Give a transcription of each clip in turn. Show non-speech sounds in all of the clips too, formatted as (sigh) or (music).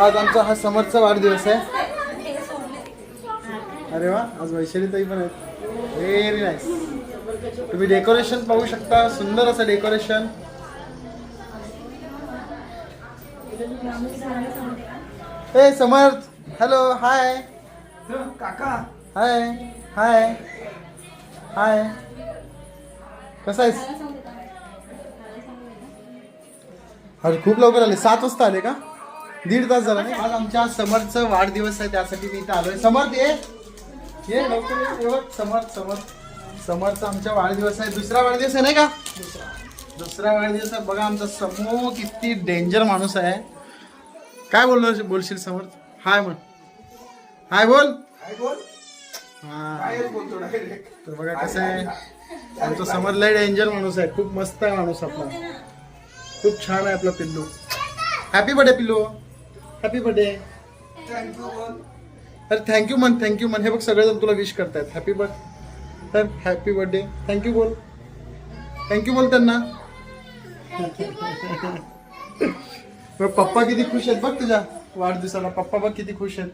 आज आमचा हा समरचा वाढदिवस आहे. अरे वा आज वैशाली ताई पण आहेत. व्हेरी नाईस तुम्ही डेकोरेशन पाहू शकता सुंदर असं डेकोरेशन ए समर्थ हॅलो हाय काका. हाय हाय हाय. कसा आहेस? अरे खूप लवकर आले. सात वाजता आले का? दीड तास झाला नाही. आज आमच्या समर्थचा वाढदिवस आहे त्यासाठी मी इथं आलोय. समर्थ ये. ये लवकर ये. ये बघ, समर्थ समर्थ समर्थचा आमच्या वाढदिवस आहे. दुसरा वाढदिवस आहे नाही का? दुसरा. वाढदिवस आहे. बघा आमचा समूह किती डेंजर माणूस आहे. काय बोलणार बोलशील समर्थ हाय म्हण. हाय बोल. हा. काय बोलतो डायरेक्ट तर बघा कसं आहे. आमचा समर लय डेंजर माणूस आहे. खूप मस्त आहे माणूस आपला. खूप छान आहे आपला पिल्लू. हॅपी बर्थडे पिल्लू. हॅपी बर्थडे थँक्यू बोल. अरे थँक्यू म्हण थँक्यू म्हण हे बघ सगळेजण तुला विश करतायत. हॅपी बर्थ तर हॅपी बर्थडे थँक्यू बोल. थँक्यू बोल त्यांना. (laughs) पप्पा किती खुश आहेत. बघ तुझ्या वाढदिवसाला. पप्पा बघ किती खुश आहेत.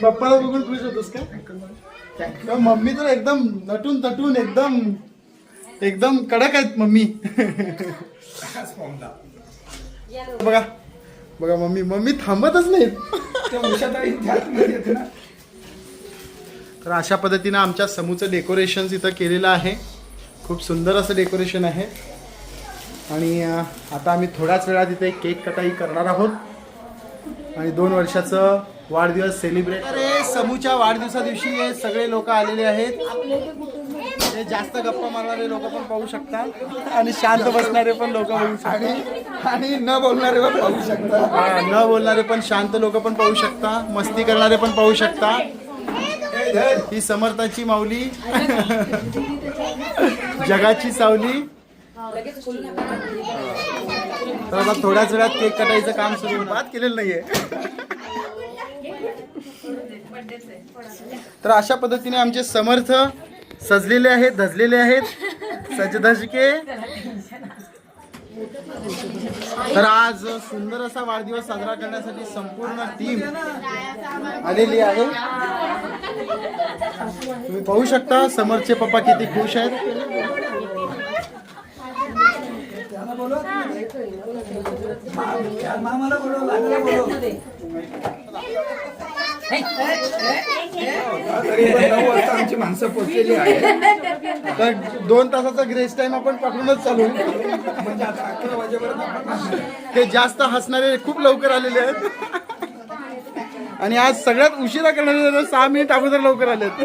पप्पाला बघून खुश होतोस का मम्मी तर एकदम नटून तटून एकदम एकदम कडक आहेत मम्मी. बघा बघा मम्मी मम्मी थांबतच नाहीत त्या उषाताई त्यात मध्ये येते ना. तर अशा पद्धतीनं आमच्या समूचं डेकोरेशन इथं केलेलं आहे. खूप सुंदर असं डेकोरेशन आहे. आणि आता आम्ही थोड्याच वेळात इथे केक कटाई करणार आहोत. आणि दोन वर्षाचं वाढदिवस सेलिब्रेट अरे समूच्या वाढदिवसा दिवशी हे सगळे लोक आलेले आहेत. हे जास्त गप्पा मारणारे लोक पण पाहू शकतात आणि शांत बसणारे पण लोक पाहू शकतात आणि न बोलणारे पण पाहू शकता. हा, न बोलणारे पण शांत लोक पण पाहू शकता. मस्ती करणारे पण पाहू शकता. ही समर्थाची माऊली. जगाची सावली. तर आता थोड्याच वेळात केक कटायचं काम सुरू बात केलेलं नाहीये. तर अशा पद्धतीने आमचे समर्थ सजलेले आहेत धजलेले आहेत. सजधजके तर आज सुंदर असा वाढदिवस साजरा करण्यासाठी संपूर्ण टीम आलेली आहे. तुम्ही पाहू शकता समरचे पप्पा किती खुश आहेत. त्याला बोलव. मा- मामाला बोलव लागला आमची माणसं पोहोचलेली आहे तर दोन तासाचा ग्रेस टाइम आपण पकडूनच चालू. म्हणजे आता अकरा वाजेपर्यंत हे जास्त हसणारे खूप लवकर आलेले आहेत. आणि आज सगळ्यात उशिरा करणारे सहा मिनिट अगोदर लवकर आलेत.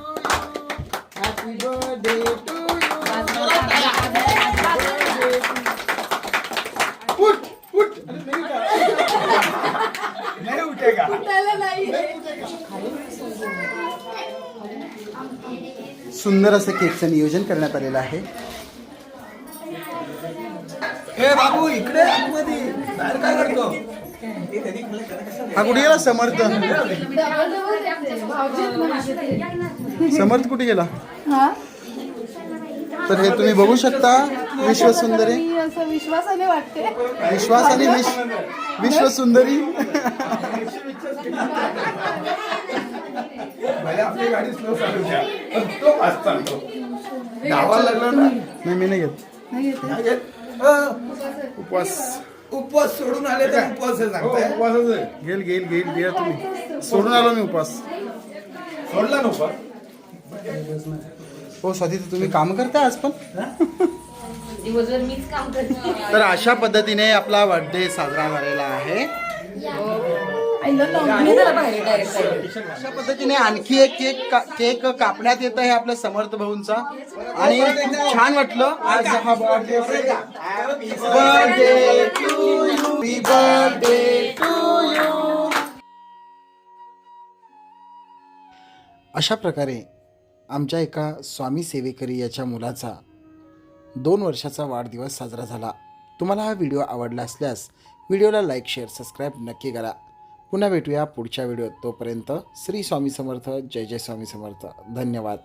सुंदर असं केकचं नियोजन करण्यात आलेलं आहे. हे बाबू इकडे आतमध्ये. बाहेर काय करतो? हा कुठे गेला? समर्थ. समर्थ कुठे गेला? तर हे तुम्ही बघू शकता विश्वसुंदरी. विश्वासाने वाटते. विश्वासाने विश्व विश्वसुंदरी. नाही मी नाही घेत. उपवास. उपवास सोडून आले तर उपवास आहे सांगताय? घेल घेईल घेईल घ्या तुम्ही. सोडून आलो मी उपवास. सोडला ना उपवास? हो स्वाती तुम्ही काम करता आज पण? दिवसभर मीच काम करते. तर अशा पद्धतीने आपला बर्थडे साजरा झालेला आहे. अशा पद्धतीने आणखी एक केक का- केक कापण्यात येत आहे आपल्या समर्थ भाऊंचा. आणि छान वाटलं. आज हा बर्थडे बर्थडे बर्थडे अशा प्रकारे आमच्या एका स्वामी सेवेकरी याच्या मुलाचा दोन वर्षाचा वाढदिवस साजरा झाला. तुम्हाला हा व्हिडिओ आवडला असल्यास व्हिडिओला लाईक शेअर सबस्क्राईब नक्की करा. पुन्हा भेटूया पुढच्या व्हिडिओत तोपर्यंत श्री स्वामी समर्थ जय जय स्वामी समर्थ. धन्यवाद.